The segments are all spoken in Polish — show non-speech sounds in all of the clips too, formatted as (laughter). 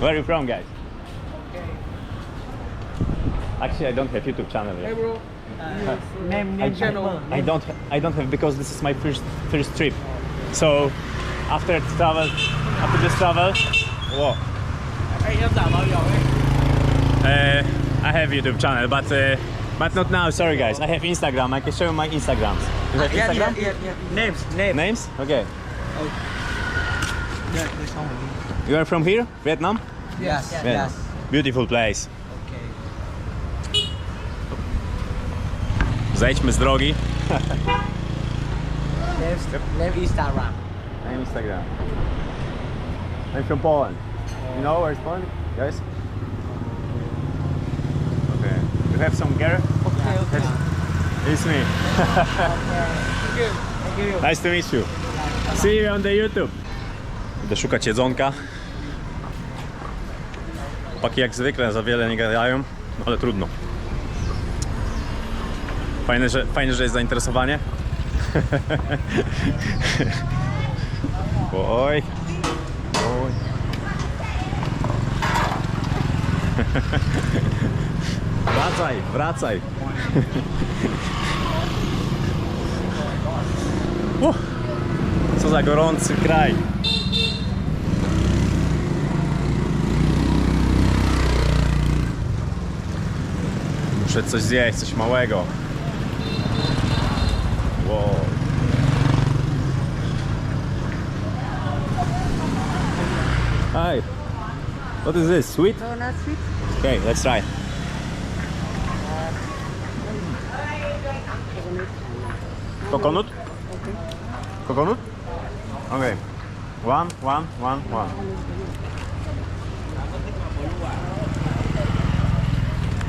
Where are you from, guys? Actually, I don't have YouTube channel yet. Hey, bro. Name, I, name channel. I don't I don't have because this is my first first trip. So after travel after this travel, whoa, Em giả bao giờ uh, I have YouTube channel, but uh, but not now. Sorry guys, I have Instagram. I can show you my Instagrams. You have Yeah, Instagram? yeah, yeah, yeah. Names, name. Names? Okay. Yeah, You are from here, Vietnam? Yes, Vietnam. yes. Beautiful place. Okay. Zejdźmy z drogi. (laughs) Name, name Instagram. I'm Instagram. I'm from Poland. You know where's Poland, guys? Okay. You have some gear? Okay, okay. (laughs) It's me. (laughs) Thank you. Thank you. Nice to meet you. See you on the YouTube. Idę szukać jedzonka. Chłopaki jak zwykle za wiele nie gadają, ale trudno. Fajne, że, fajne, że jest zainteresowanie. (laughs) Oj. Oj. (laughs) Wracaj, wracaj. (laughs) Uh, co za gorący kraj. Muszę coś zjeść, coś małego. Wow. Hi. What is this? Sweet? No, not sweet. Okay, let's try. Coconut? Coconut? Okay. One, one, one, one.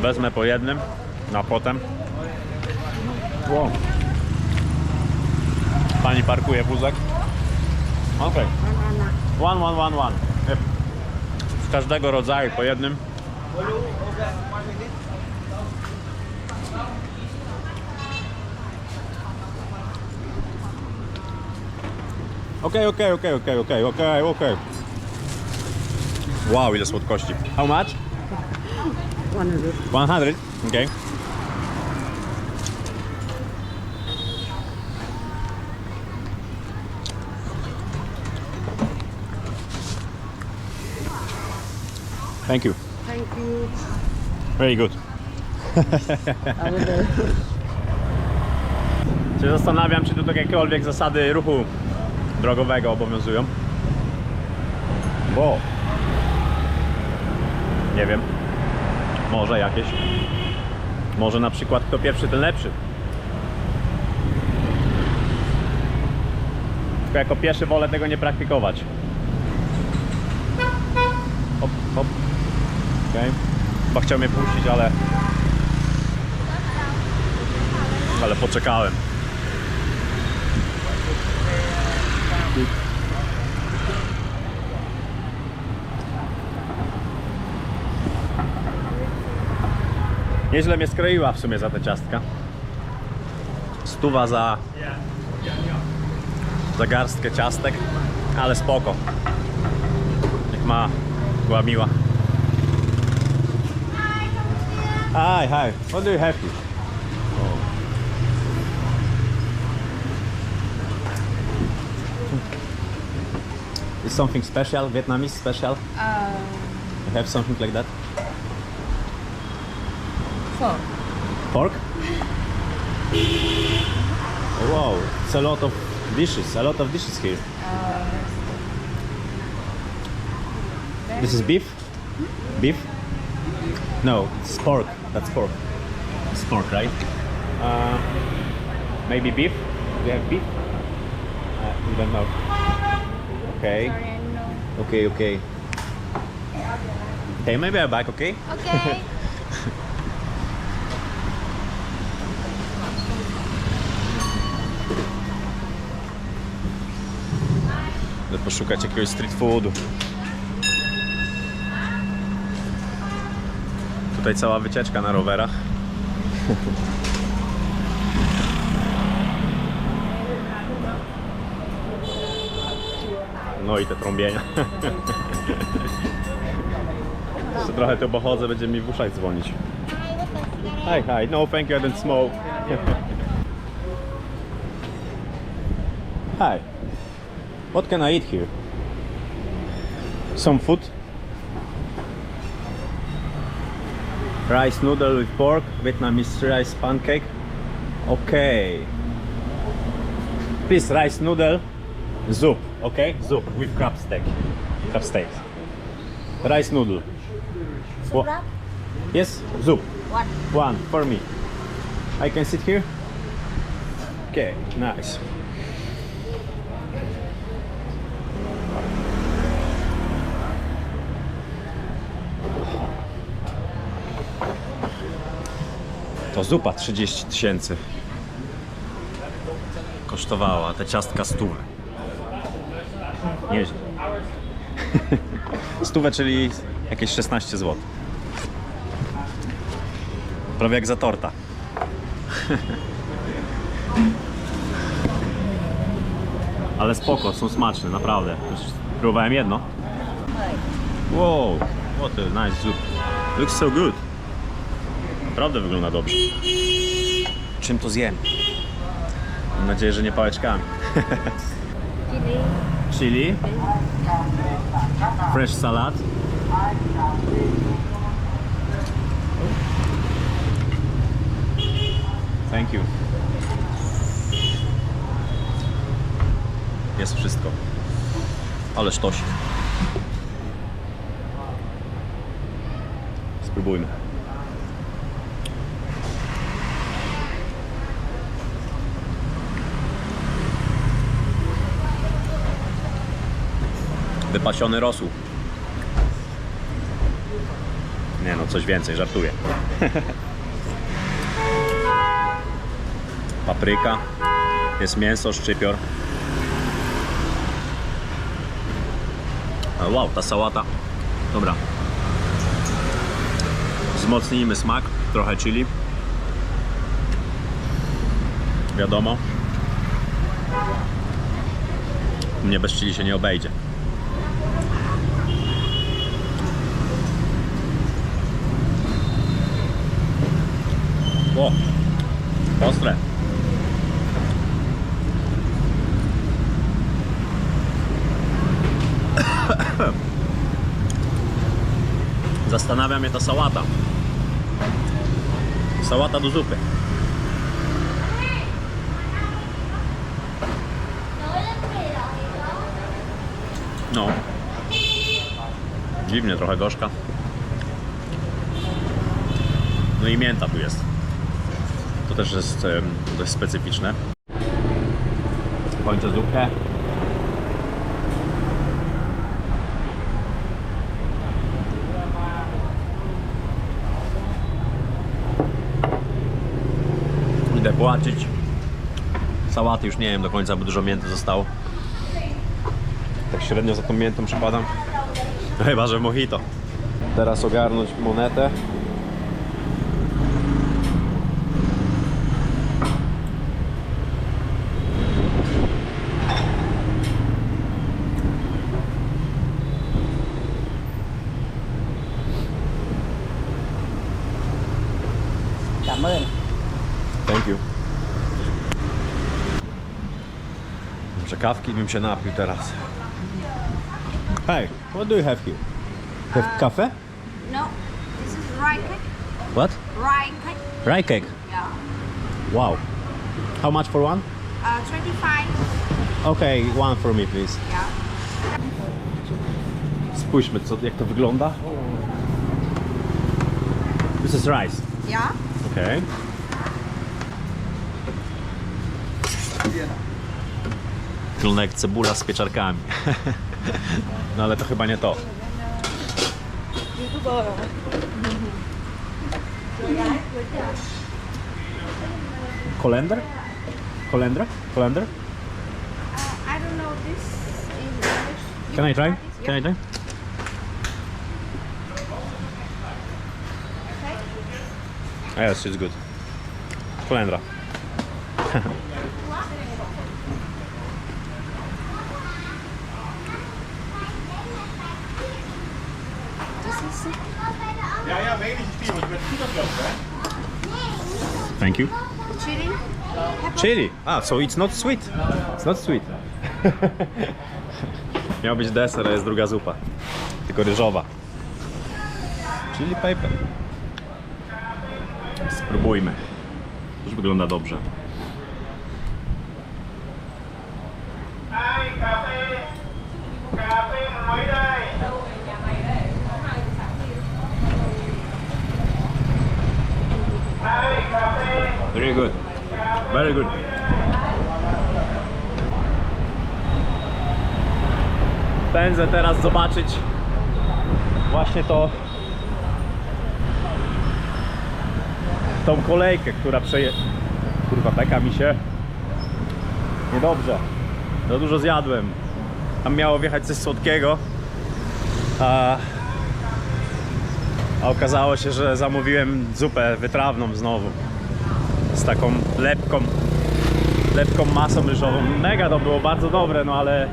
Wezmę po jednym, a potem. Wow. Pani parkuje wózek. Okej. One, one, one, one. Yep. Z każdego rodzaju po jednym. Okej, okej, okej, okej, okej, okej, okej. Wow, ile słodkości. How much? 100. 100. Okay. Thank you. Thank you. Very good. A day. (laughs) Się zastanawiam, czy tu jakiekolwiek zasady ruchu drogowego obowiązują. Bo nie wiem. Może jakieś. Może na przykład kto pierwszy, ten lepszy. Tylko jako pieszy wolę tego nie praktykować. Hop, hop. Okej. Chyba chciał mnie puścić, ale ale poczekałem. Nieźle mnie skroiła w sumie za te ciastka. Stuwa za, za garstkę ciastek, ale spoko. Jak ma, była miła. Hi, hi. What do you have here? Is something special, Vietnamese special? You have something like that? Phở. Pork? Wow, it's a lot of dishes, a lot of dishes here. This is beef? Beef? No, it's pork. That's pork. It's pork, right? Uh, maybe beef? Do you have beef? Uh, we don't know. Okay. Okay, okay. Okay, maybe I'm back, okay? Okay. (laughs) Idę poszukać jakiegoś street foodu. Tutaj cała wycieczka na rowerach. No i te trąbienia. Jeszcze trochę tu pochodzę, będzie mi w uszach dzwonić. Hi, hi. No, thank you, I don't smoke. (laughs) hi. What can I eat here? Some food? Rice noodle with pork, Vietnamese rice pancake. Okay. Please, rice noodle, soup, okay? Soup with crab steak. Crab steak. Rice noodle. Wrap? Yes, soup. One. One for me. I can sit here. Okay, nice. To zupa 30 tysięcy. Kosztowała te ciastka stówę. Nieźle. (laughs) Stówę, czyli jakieś 16 zł. Prawie jak za torta. (laughs) Ale spoko, są smaczne, naprawdę. Już próbowałem jedno. Wow, what a nice soup. Looks so good. Naprawdę wygląda dobrze. Czym to zjem? Mam nadzieję, że nie pałeczkami. Chili. Chili. Fresh salad. Thank you. Jest wszystko. Ale sztosik. Spróbujmy. Wypasiony rosół. Nie no, coś więcej, żartuję. (laughs) Papryka. Jest mięso, szczypior. Wow, ta sałata. Dobra. Wzmocnijmy smak. Trochę chili. Wiadomo. Mnie bez chili się nie obejdzie. O, ostre. (coughs) Zastanawia mnie ta sałata. Sałata do zupy. No. Dziwnie, trochę gorzka. No i mięta tu jest. Też jest dość specyficzne. Kończę zupkę. Idę płacić. Sałaty już nie wiem do końca, bo dużo mięty zostało. Tak średnio za tą miętą przypadam. Chyba, że mojito. Teraz ogarnąć monetę. Cảm ơn. Thank you. Może kawki bym się napił teraz. Hey, what do you have here? Have cafe? No, this is rye cake. What? Rye cake. Rye cake. Yeah. Wow. How much for one? Uh, 25. Okay, one for me please. Yeah. Spójrzmy, co, jak to wygląda. This is rice. Yeah. Okay. Wygląda jak cebula z pieczarkami. (laughs) No ale to chyba nie to. Kolender? Kolendra? Kolender? Uh, I don't know this in English. You Can I try? Can I try? Okay. Yes, it's good. Kolendra. (laughs) This Thank you. Chili. Chili. Ah, so it's not sweet. It's not sweet. (laughs) Miał być deser, a jest druga zupa. Tylko ryżowa. Chili pepper. Spróbujmy. Już wygląda dobrze. Very good. Very good. Pędzę teraz zobaczyć właśnie to tą kolejkę, która przeje... Kurwa, peka mi się. Niedobrze. Za dużo zjadłem. Tam miało wjechać coś słodkiego. A, a okazało się, że zamówiłem zupę wytrawną znowu. Z taką lepką, lepką masą ryżową. Mega to było, bardzo dobre, no ale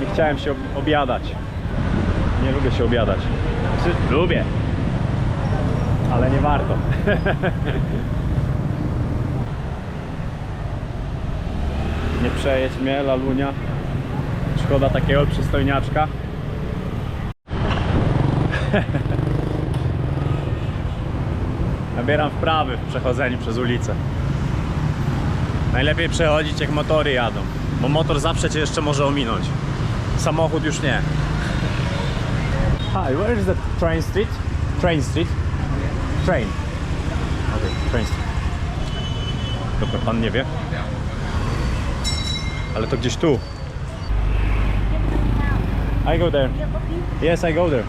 nie chciałem się ob- obiadać. Nie lubię się obiadać. Znaczy, lubię, ale nie warto. (laughs) nie przejedź mnie, lalunia. Szkoda takiego przystojniaczka. (laughs) Nabieram wprawy w przechodzeniu przez ulicę. Najlepiej przechodzić jak motory jadą, bo motor zawsze cię jeszcze może ominąć. Samochód już nie. Hi, where is the train street? Train street? Train. Okay, train street. Dobra, pan nie wie. Ale to gdzieś tu. I go there. Yes, I go there.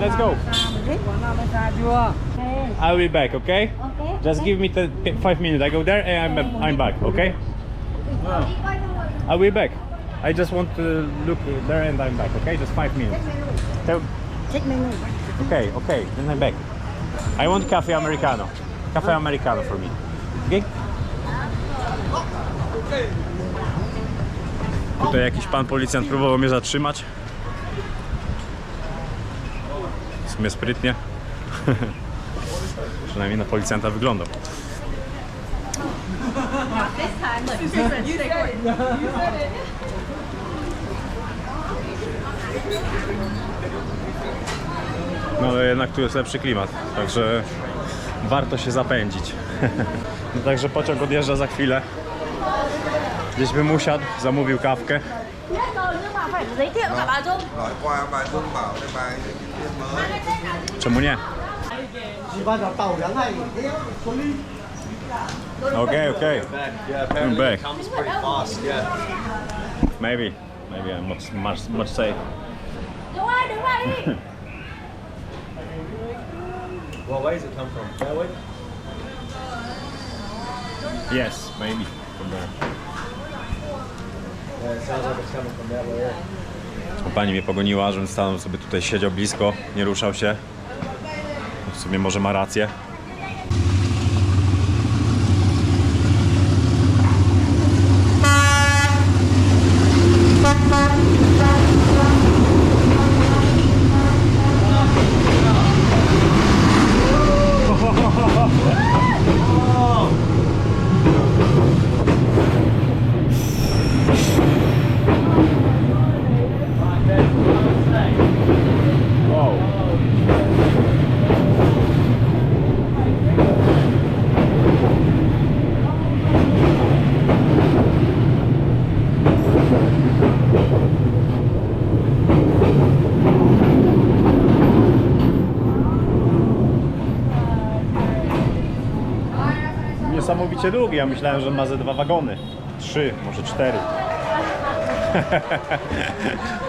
Let's go. I'll be back, okay? Okay. Just give me the five minutes. I go there and I'm, I'm back, okay? Thôi. I'll be back. I just want to look there and I'm back, okay? Just five minutes. So, Check menu. okay, okay, then I'm back. I want cafe americano. Cafe americano for me. Okay? Tutaj jakiś pan policjant próbował mnie zatrzymać. W sumie sprytnie. (laughs) Przynajmniej na policjanta wyglądał. No ale jednak tu jest lepszy klimat, także warto się zapędzić. (laughs) No także pociąg odjeżdża za chwilę. Gdzieś bym usiadł, zamówił kawkę. Hết 怎么念？Okay, okay. Yeah, apparently it back. comes fast. Yeah. Maybe, maybe I must must must say. Well, where does it come from? That way. Yes, maybe from there. Yeah, it sounds like it's coming from that way. Yeah. Pani mnie pogoniła, żebym stanął sobie tutaj, siedział blisko, nie ruszał się. W sumie może ma rację. Wow. Niesamowicie długi. Ja myślałem, że ma ze dwa wagony. Trzy, może cztery. (laughs)